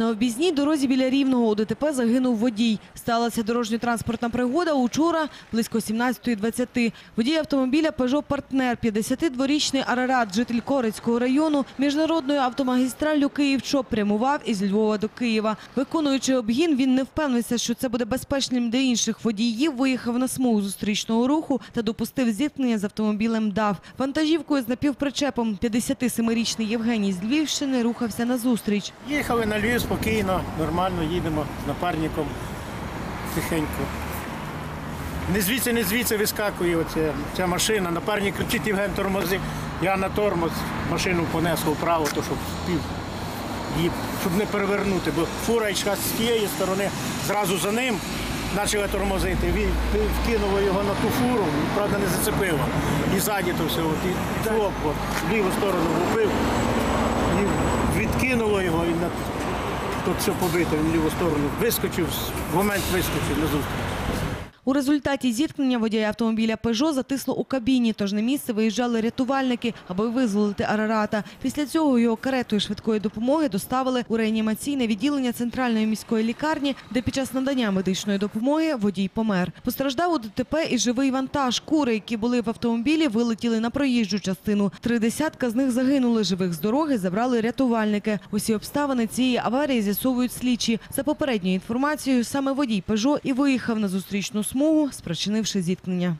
На об'їзній дорозі біля Рівного у ДТП загинув водій. Сталася дорожньо-транспортна пригода учора близько 17.20. Водій автомобіля Peugeot Партнер, 52-річний Арарат, житель Корицького району, міжнародною автомагістраллю Київ-ЧОП прямував із Львова до Києва. Виконуючи обгін, він не впевнився, що це буде безпечним для інших водіїв, виїхав на смугу зустрічного руху та допустив зіткнення з автомобілем ДАВ. Вантажівкою з напівпричепом 57-річний Євгеній з Львівщини рухався назустріч. Їхали на Львів спокійно, нормально їдемо з напарником тихенько. Не звідси, не звідси вискакує оця, ця машина. Напарник кричить Євген тормози. Я на тормоз машину понесло вправо, то щоб спів її, щоб не перевернути, бо фура йшла з тієї сторони, зразу за ним почали тормозити. Він вкинуло його на ту фуру, правда не зацепило. І ззаді то все, от, і в ліву сторону влупив, і відкинуло його і на тут все побито, він в ліву сторону. Вискочив, в момент вискочив на зустріч. У результаті зіткнення водія автомобіля «Пежо» затисло у кабіні, тож на місце виїжджали рятувальники, аби визволити Арарата. Після цього його каретою швидкої допомоги доставили у реанімаційне відділення центральної міської лікарні, де під час надання медичної допомоги водій помер. Постраждав у ДТП і живий вантаж. Кури, які були в автомобілі, вилетіли на проїжджу частину. Три десятка з них загинули. Живих з дороги забрали рятувальники. Усі обставини цієї аварії з'ясовують слідчі. За попередньою інформацією, саме водій «Пежо» і виїхав на зустрічну смугу, спричинивши зіткнення.